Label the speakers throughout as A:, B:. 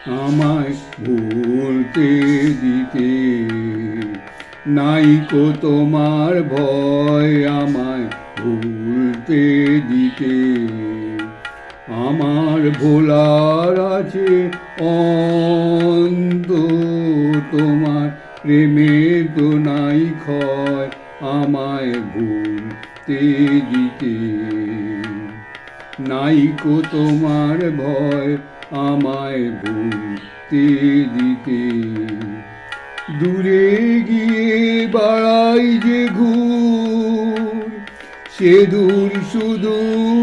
A: আমায় ভুলতে দিতে নাইকো, তোমার ভয় আমায় ভুলতে দিতে আমার ভোলার আছে অন্ত তোমার প্রেমের তো নাই ক্ষয় আমায় ভুলতে দিতে নাইকো, তোমার ভয় আমায় ভুলতে দিতে। দূরে গিয়ে বাড়াই যে ঘুর, সে দূর শুধু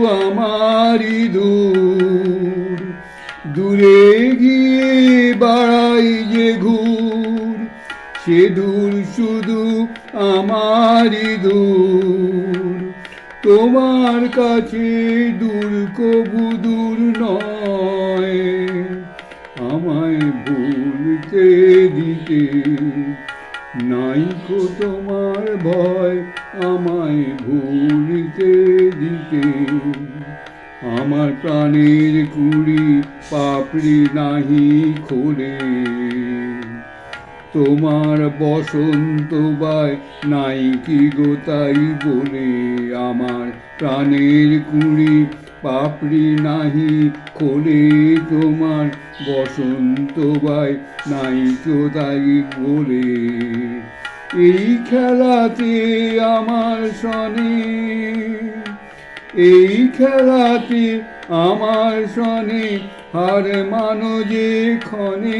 A: আমারই দূর। দূরে গিয়ে বাড়াই যে ঘুর, সে দূর শুধু আমারই দূর। তোমার কাছে দূর কবু ভুলতে দিতে। নাইকো তোমার ভয় আমায় ভুলিতে দিতে। আমার প্রাণের কুড়ি পাপড়ি নাহি খোলে। তোমার বসন্ত বাই নাই কি গো তাই বলে আমার প্রাণের কুড়ি, পাপড়ি নাহি খোলে তোমার বসন্ত বাই নাই তো তাই বলে। এই খেলাতে আমার সনে এই খেলাতে আমার সনে হার মানো যে ক্ষণে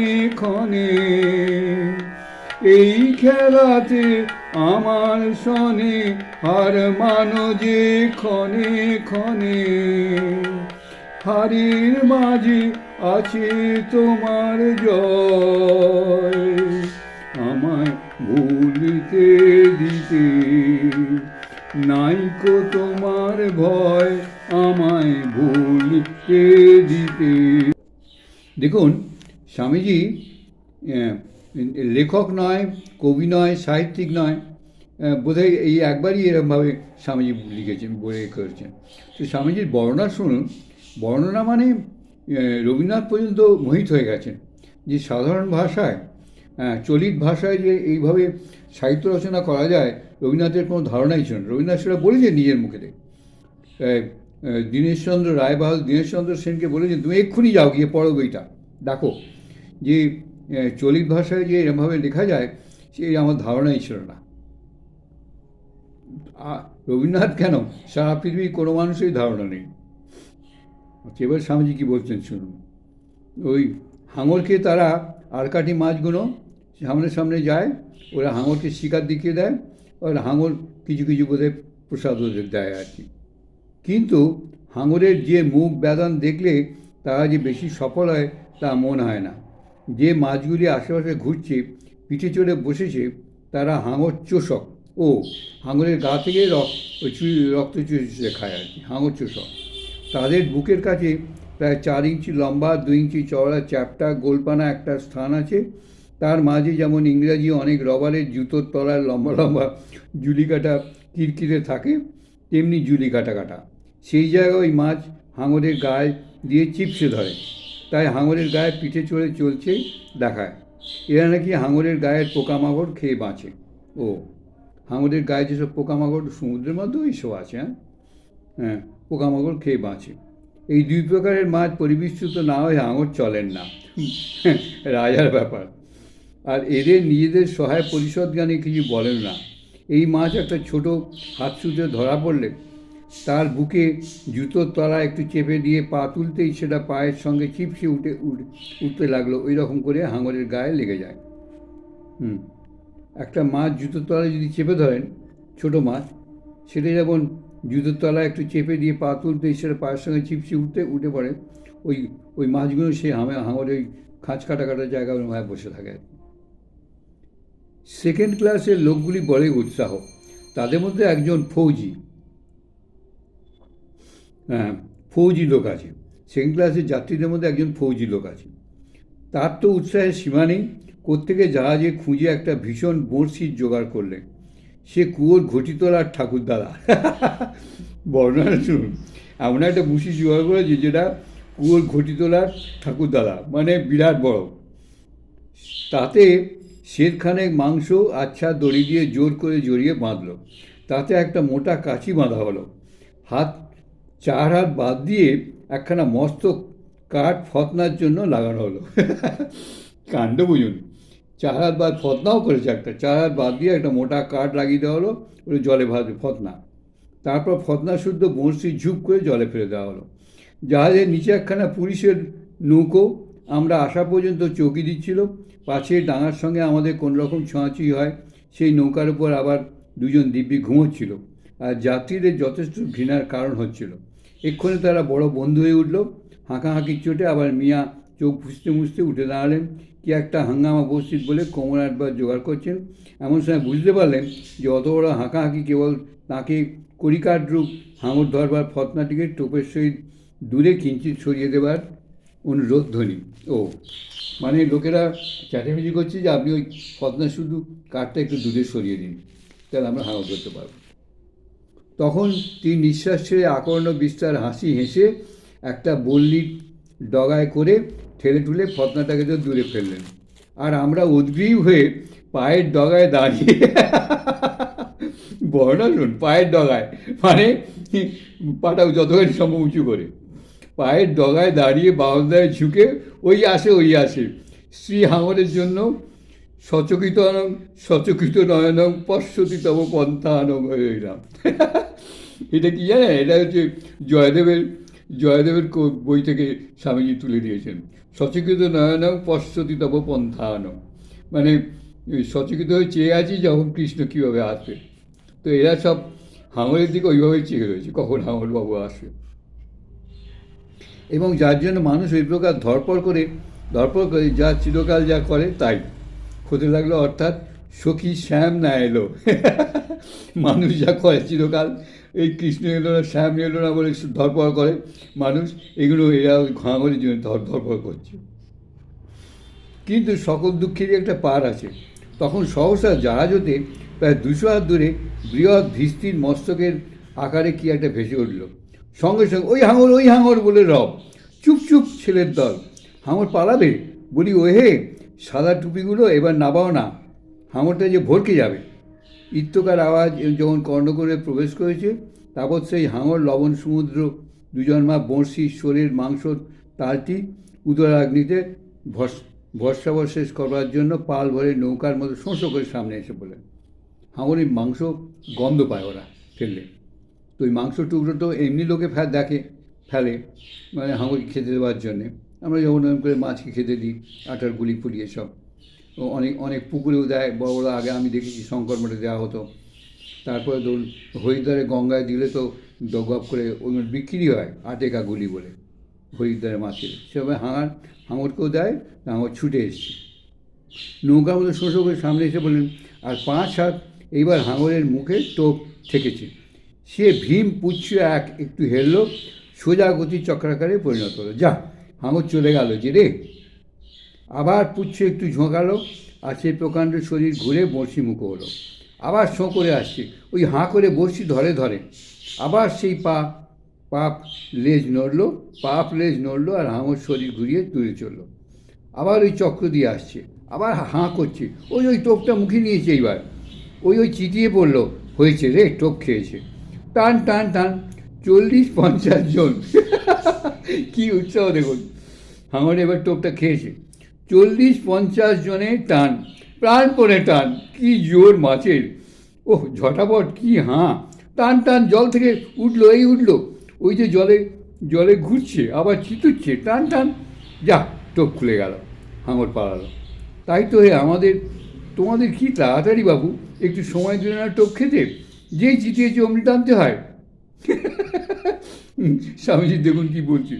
A: এই খেলাতে আমার সনে হার মানো যে ক্ষণে হারের মাঝে আছে তোমার জয়, আমায় ভুলতে দিতে। নাইকো তোমার ভয় আমায় ভুলতে দিতে। দেখুন স্বামীজি লেখক নয় কবি নয় সাহিত্যিক নয় বোধহয় এই একবারই এরকমভাবে স্বামীজি লিখেছেন বলে করেছেন। তো স্বামীজির বর্ণনা শুনুন। বর্ণনা মানে রবীন্দ্রনাথ পর্যন্ত মোহিত হয়ে গেছেন। যে সাধারণ ভাষায় চলিত ভাষায় যে এইভাবে সাহিত্য রচনা করা যায় রবীন্দ্রনাথের কোনো ধারণাই ছিল না। রবীন্দ্রনাথ সেটা বলেছেন নিজের এই, দীনেশচন্দ্র রায় বাহাদুর দীনেশচন্দ্র সেনকে বলেছেন তুমি এক্ষুনি যাও গিয়ে পড়ো বইটা। দেখো যে চলিত ভাষায় যে এরমভাবে লেখা যায় সে আমার ধারণাই ছিল না। রবীন্দ্রনাথ কেন? সারা পৃথিবীর কোনো মানুষেরই ধারণা নেই। আচ্ছা, এবার স্বামীজি কী বলছেন শুনুন। ওই হাঙরকে তারা আরকাঠি মাছগুলো সামনে সামনে যায় ওরা হাঙরকে শিকার দেখিয়ে দেয় আর হাঙর কিছু কিছু বোধহয় প্রসাদ ওদের দেয় আর কি। কিন্তু হাঙরের যে মুখ ব্যাদান দেখলে তারা যে বেশি সফল হয় তা মনে হয় না। যে মাছগুলি আশেপাশে ঘুরছে, পিঠে চড়ে বসেছে, তারা হাঙর চোষক। ও, হাঙরের গা থেকে রক্ত চুষে খায় আর কি, হাঙর চোষক। তাদের বুকের কাছে প্রায় চার ইঞ্চি লম্বা, দুই ইঞ্চি চওড়া চ্যাপটা, গোলপানা একটা স্থান আছে। তার মাঝে যেমন ইংরাজি অনেক রবারের জুতোর তলায় লম্বা লম্বা জুলি কাটা কিরকিরে থাকে, তেমনি জুলি কাটা কাটা। সেই জায়গায় ওই মাছ হাঙরের গায়ে দিয়ে চিপসে ধরে। তাই হাঙরের গায়ে পিঠে চড়ে চলছে দেখায়। এরা নাকি হাঙরের গায়ের পোকামাকড় খেয়ে বাঁচে। ও, হাঙরের গায়ে যেসব পোকামাকড় সমুদ্রের মধ্যেও এইসব আছে হ্যাঁ? হ্যাঁ পোকামাকড় খেয়ে বাঁচে। এই দুই প্রকারের মাছ পরিবেষ্টিত না হয়ে হাঙর চলেন না। রাজার ব্যাপার। আর এদের নিজেদের সহায় পরিষদ জ্ঞানে কিছু বলেন না। এই মাছ একটা ছোট হাত ধরা পড়লে তার বুকে জুতোর তলা একটু চেপে দিয়ে পা তুলতেই সেটা পায়ের সঙ্গে চিপসে উঠে উঠে, উঠতে লাগল। ওই রকম করে হাঙরের গায়ে লেগে যায়। হুম। একটা মাছ জুতোর তলায় যদি চেপে ধরেন, ছোট মাছ, সেটা যেমন জুতোর তলায় একটু চেপে দিয়ে পা তুলতেই সেটা পায়ের সঙ্গে চিপসে উঠতে, উঠে পড়ে, ওই ওই মাছগুলো সে হামে হাঙরের ওই খাঁচ কাটা কাটা জায়গা ভাবে বসে থাকে। সেকেন্ড ক্লাসের লোকগুলি বলে উৎসাহ। তাদের মধ্যে একজন ফৌজি ফৌজি লোক আছে। সেকেন্ড ক্লাসের যাত্রীদের মধ্যে একজন ফৌজি লোক আছে। তার তো উৎসাহের সীমা নেই। কোত্থেকে জাহাজে খুঁজে একটা ভীষণ বড়শির জোগাড় করলে সে কুয়োর ঘটিতলার ঠাকুরদাদা। বর্ণনা শুনুন। এমন একটা বুসি জোগাড় করেছে যেটা কুয়োর ঘটি তোলার ঠাকুরদাদা। মানে বিরাট বড়। তাতে শেরখানেক মাংস আচ্ছা দড়ি দিয়ে জোর করে জড়িয়ে বাঁধলো। তাতে একটা মোটা কাঁচি বাঁধা হলো। হাত চার হাত বাদ দিয়ে একখানা মস্ত কাঠ ফতনার জন্য লাগানো হলো। কাণ্ড বুঝুন। চার হাত বাদ ফতনাও করেছে একটা। চার হাত বাদ দিয়ে একটা মোটা কাঠ লাগিয়ে দেওয়া হলো ওটা জলে ভাজবে ফতনা। তারপর ফতনা শুদ্ধ বঁড়শি ঝুপ করে জলে ফেলে দেওয়া হলো। জাহাজের নিচে একখানা পুলিশের নৌকো আমরা আসা পর্যন্ত চৌকি দিচ্ছিল। পাশে ডাঙার সঙ্গে আমাদের কোনো রকম ছোঁয়াছুঁই হয়, সেই নৌকার উপর আবার দুজন দিব্যি ঘুমোচ্ছিল। আর যাত্রীদের যথেষ্ট ঘৃণার কারণ হচ্ছিল। এক্ষণে তারা বড় বন্ধু হয়ে উঠল। হাঁকাহাঁকির চোটে আবার মিয়া চোখ ফুসতে মুছতে উঠে দাঁড়ালেন। কি একটা হাঙ্গামা উপস্থিত বলে কোমর একবার জোগাড় করছেন। এমন সময় বুঝতে পারলেন যে অত বড় হাঁকাহাঁকি কেবল তাকে করিকার রূপ হাঙর ধরবার ফতনাটিকে টোপের সহিত দূরে কিঞ্চিত সরিয়ে দেবার অনুরোধ ধ্বনি। ও মানে লোকেরা চ্যাটামেচি করছে যে আপনি ওই ফতনা শুধু কাঠটা একটু দূরে সরিয়ে দিন। তাহলে আমরা হাঙর ধরতে পারব। তখন তিনি নিঃশ্বাস ছেড়ে আকর্ণ বিস্তার হাসি হেসে একটা বল্লির ডগায় করে ঠেলে ঠুলে ফতনাটাকে তো দূরে ফেললেন। আর আমরা উদ্গ্রীব হয়ে পায়ের ডগায় দাঁড়িয়ে বর্ণা শুন পায়ের ডগায়। মানে পাটাও যতখানি সম্ভব উঁচু করে। পায়ের ডগায় দাঁড়িয়ে বাউন্দায় ঝুঁকে ওই আসে ওই আসে। শ্রী হাঙরের জন্য সচকিত আনং সচকিত নয়নং পশ্যতি তব হয়ে রইলাম এটা কি জানে এটা হচ্ছে জয়দেবের জয়দেবের বই থেকে স্বামীজি তুলে দিয়েছেন। সচকিত নয়নং পশ্যতি তব মানে সচকিত হয়ে চেয়ে আছি যখন কৃষ্ণ কীভাবে আসবে? তো এরা সব হাঙরের দিকে ওইভাবেই চেয়ে রয়েছে। কখন হাঙরবাবু আসবে? এবং যার জন্য মানুষ ওই প্রকার ধরপড় করে ধরপড় করে যা চিরকাল যা করে, তাই। হতে লাগল, অর্থাৎ সখী শ্যাম না এলো। মানুষ যা করে চিরকাল, এই কৃষ্ণ এলো না, শ্যাম এলো না বলে ধরপড় করে। মানুষ এগুলো এরা ওই ঘাঙরের জন্য ধর ধরপড় করছে। কিন্তু সকল দুঃখেরই একটা পার আছে। তখন সহসা জাহাজ হতে প্রায় দুশো হাত দূরে বৃহৎ ভিস্তির মস্তকের আকারে কি একটা ভেসে উঠল। সঙ্গে সঙ্গে, ওই হাঙর ওই হাঙর বলে রব, চুপ চুপ ছেলের দল, হাঙর পালাবে? বলি ও হে সাদা টুপিগুলো, এবার নাবাও না। হাঙরটা যে ভরকে যাবে। ইত্যকার আওয়াজ যখন কর্ণকরে প্রবেশ করেছে, তারপর সেই হাঙর, লবণ, সমুদ্র, দুজন মা, বঁড়শি, শরীর, মাংস, তালটি উদরাগ্নিতে ভস ভরসাবর শেষ করবার জন্য পাল ভরে নৌকার মতো শোঁসো করে সামনে এসে বলেন হাঙরের মাংস গন্ধ পায় ওরা ফেললে। তো ওই মাংস টুকরো তো এমনি লোকে ফেল, দেখে, ফেলে মানে হাঙরকে খেতে দেওয়ার জন্যে। আমরা যখন এরকম করে মাছকে খেতে দিই, আটার গুলি ফুলিয়ে সব। ও অনেক অনেক পুকুরেও দেয় বড় বড় আগে আমি দেখেছি শঙ্কর মঠে দেওয়া হতো। তারপরে ধরুন হরিদ্বারে গঙ্গায় দিলে তো দগপ করে ওগুলো বিক্রি হয়, আটেকা গুলি বলে, হরিদ্বারে মাছের। সেভাবে হাঙার, হাঙরকেও দেয় হাঙর ছুটে এসছে। নৌকার মতো শোষো করে সামনে এসে বললেন, আর পাঁচ হাত এইবার হাঙরের মুখে টোপ ঠেকেছে। সে ভীম পুচ্ছ এক একটু হেললো সোজা গতি চক্রাকারে পরিণত হলো। যা হাঙর চলে গেল যে রে। আবার পুচ্ছ একটু ঝোঁকালো, আর সেই প্রকাণ্ড শরীর ঘুরে বড়শি মুখো হলো। আবার শোঁ করে আসছে, ওই হাঁ করে বড়শি ধরে ধরে। আবার সেই পা, পাপ লেজ নড়লো, পাপ লেজ নড়লো, আর হাঙর শরীর ঘুরিয়ে দূরে চলল। আবার ওই চক্র দিয়ে আসছে, আবার হাঁ করছে, ওই ওই টোপটা মুখে নিয়েছে এইবার। ওই ওই চিটিয়ে পড়ল, হয়েছে রে, টোপ খেয়েছে। টান টান টান, চল্লিশ, পঞ্চাশ জন। কি উৎসাহ দেখুন। হাঙর এবার টোপটা খেয়েছে। চল্লিশ পঞ্চাশ জনে টান, প্রাণপণে টান, কি জোর মাছের। ওহ, ঝটাপট, কি হাঁ। টান টান, জল থেকে উঠল, এই উঠল। ওই যে জলে জলে ঘুরছে, আবার চিতুচ্ছে, টান টান। যা, টোপ খুলে গেল, হাঙর পালালো। তাই তো হে, আমাদের, তোমাদের কি তাড়াতাড়ি বাবু, একটু সময় দিলে না টোপ খেতে? যেই চিটিয়েছে অমনি টানতে হয়। স্বামীজি দেখুন কি বলছে।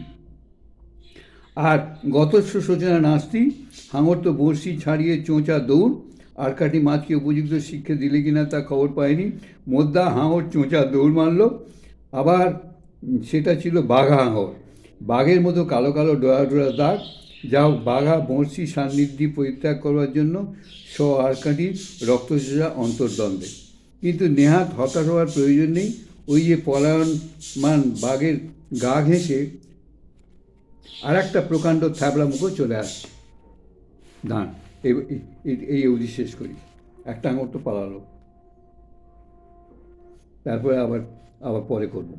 A: আর গতস্ব সূচনা নাস্তি, হাঙর তো বড়শি ছাড়িয়ে চোঁচা দৌড়, আর কাটি মাছকে উপযুক্ত শিক্ষা দিলে কিনা তা খবর পায়নি। মোদ্দা হাঙর চোঁচা দৌড় মারল, আবার সেটা ছিল বাঘা হাঙর। বাঘের মতো কালো কালো ডোয়া ডোয়া দাগ, যা বাঘা বড়শি সান্নিধ্যি পরিত্যাগ করবার জন্য স আরকাটি রক্তচোষা অন্তর্দ্বন্দ্বে। কিন্তু নেহাত হতাশ হওয়ার প্রয়োজন নেই ওই যে পলায়ন মান বাঘের গা ঘেঁষে আর একটা প্রকাণ্ড থ্যাবলা মুখও চলে আসছে। দাঁড় এই- অবধি শেষ করি। একটা আঙুর তো পালালো। তারপরে আবার আবার পরে করব।